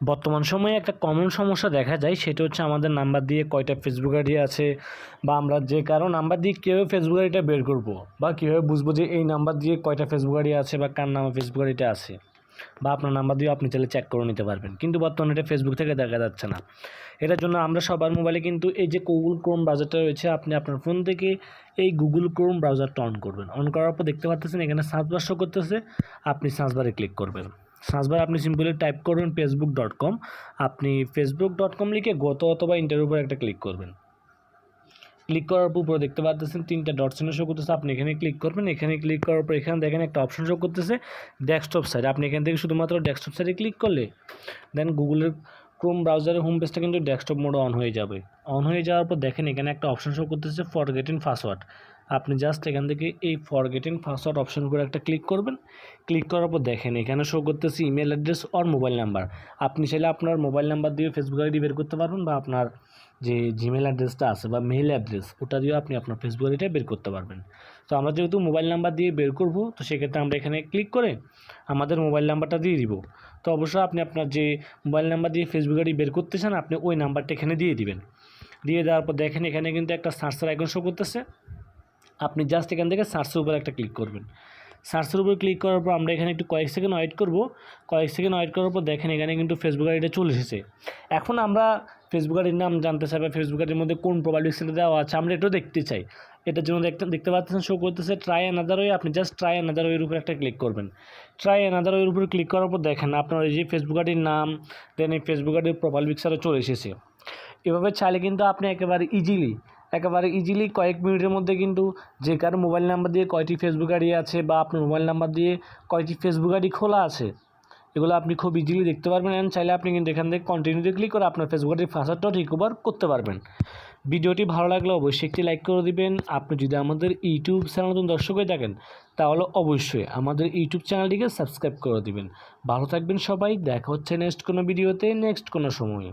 বর্তমান সময়ে একটা কমন সমস্যা দেখা যায়, সেটা হচ্ছে আমাদের নাম্বার দিয়ে কয়টা ফেসবুক আইডি আছে, বা আমরা যে কারও নাম্বার দিয়ে কীভাবে ফেসবুক আইডিটা বের করব, বা কীভাবে বুঝব যে এই নাম্বার দিয়ে কয়টা ফেসবুক আইডি আছে, বা কার নামে ফেসবুক আইডিটা আছে, বা আপনার নাম্বার দিয়ে আপনি চাইলে চেক করে নিতে পারবেন। কিন্তু বর্তমানে এটা ফেসবুক থেকে দেখা যাচ্ছে না। এটার জন্য আমরা সবার মোবাইলে কিন্তু এই যে গুগল ক্রোম ব্রাউজারটা রয়েছে, আপনি আপনার ফোন থেকে এই গুগল ক্রোম ব্রাউজারটা অন করবেন। অন করার পর দেখতে পাচ্ছেন এখানে সার্চ বার শো করতেছে, আপনি সার্চ বারে ক্লিক করবেন। সার্চ বারে আপনি সিম্পলি টাইপ করবেন ফেসবুক ডট কম আপনি ফেসবুক ডট কম লিখে গত অথবা ইন্টার উপর একটা ক্লিক করবেন। ক্লিক করার পর উপরে দেখতে পাচ্ছেন তিনটা ডট চিহ্ন শো করতেছে, আপনি এখানে ক্লিক করবেন, এখানে ক্লিক করার পর এখানে দেখেন একটা অপশন শো করতেছে ডেস্কটপ সাইড আপনি এখান থেকে শুধুমাত্র ডেস্কটপ সাইডে ক্লিক করলে দেন গুগলের ক্রোম ব্রাউজারের হোম পেজটা কিন্তু ডেস্কটপ মোডে অন হয়ে যাবে। অন হয়ে যাওয়ার পর দেখেন এখানে একটা অপশন শো করতেছে ফর ফরগেটিং পাসওয়ার্ড জাস্ট এখান থেকে এই ফরগেটিং পাসওয়ার্ড অপশন করে একটা ক্লিক করবেন। ক্লিক করার পর দেখেন, এখানে শো করতেছে email address or mobile number আপনি চাইলে আপনার মোবাইল নাম্বার দিয়ে ফেসবুক আইডি বের করতে পারবেন বা আপনার যে জিমেল অ্যাড্রেসটা আছে বা মেইল অ্যাড্রেস ওটা দিয়েও আপনি আপনার ফেসবুক আইডিটা বের করতে পারবেন। তো আমরা যেহেতু মোবাইল নাম্বার দিয়ে বের করব, তো সেক্ষেত্রে আমরা এখানে ক্লিক করে আমাদের মোবাইল নাম্বারটা দিয়ে দিব। তো অবশ্যই আপনি আপনার যে মোবাইল নাম্বার দিয়ে ফেসবুক আইডি বের করতে চান, আপনি ওই নাম্বারটা এখানে দিয়ে দিবেন। দিয়ে দেওয়ার পর দেখেন, এখানে কিন্তু একটা সার্চের আইকন শো করতেছে। আপনি জাস্ট এখান থেকে সার্চের উপর একটা ক্লিক করবেন। সার্চের উপর ক্লিক করার পর আমরা এখানে একটু কয়েক সেকেন্ড ওয়েট করব। কয়েক সেকেন্ড ওয়েট করার পর দেখেন এখানে কিন্তু ফেসবুক আইডিটা চলে এসেছে। এখন আমরা ফেসবুক আইডির নাম জানতে চাই বা ফেসবুক আইডির মধ্যে কোন প্রোফাইল পিক্সেলটা দেওয়া আছে, আমরা এটাও দেখতে চাই। এটার জন্য দেখতে দেখতে পাচ্ছেন শো করতেছে ট্রাই অ্যানাদার ওয়ে আপনি জাস্ট ট্রাই অ্যানাদার ওয়ের উপর একটা ক্লিক করবেন। ট্রাই অ্যানাদার ওয়ের উপর ক্লিক করার পর দেখেন আপনার এই যে ফেসবুক আইডির নাম দেন এই ফেসবুক আইডির প্রোফাইল পিক্সারও চলে এসেছে। এভাবে চাইলে কিন্তু আপনি একেবারে ইজিলি একেবারে ইজিলি কয়েক মিনিটের মধ্যে কিন্তু যে কারও মোবাইল নাম্বার দিয়ে কয়টি ফেসবুক আইডি আছে বা আপনার মোবাইল নাম্বার দিয়ে কয়টি ফেসবুক আইডি খোলা আছে, এগুলো আপনি খুব ইজিলি দেখতে পারবেন অ্যান্ড চাইলে আপনি কিন্তু এখান থেকে কন্টিনিউতে ক্লিক করে আপনার ফেসবুক আইডির পাসওয়ার্ডটাও রিকভার করতে পারবেন। ভিডিওটি ভালো লাগলে অবশ্যই একটি লাইক করে দিবেন। আপনি যদি আমাদের ইউটিউব চ্যানেল নতুন দর্শক হয়ে থাকেন, তাহলে অবশ্যই আমাদের ইউটিউব চ্যানেলটিকে সাবস্ক্রাইব করে দিবেন। ভালো থাকবেন সবাই, দেখা হচ্ছে নেক্সট কোনো ভিডিওতে নেক্সট কোনো সময়।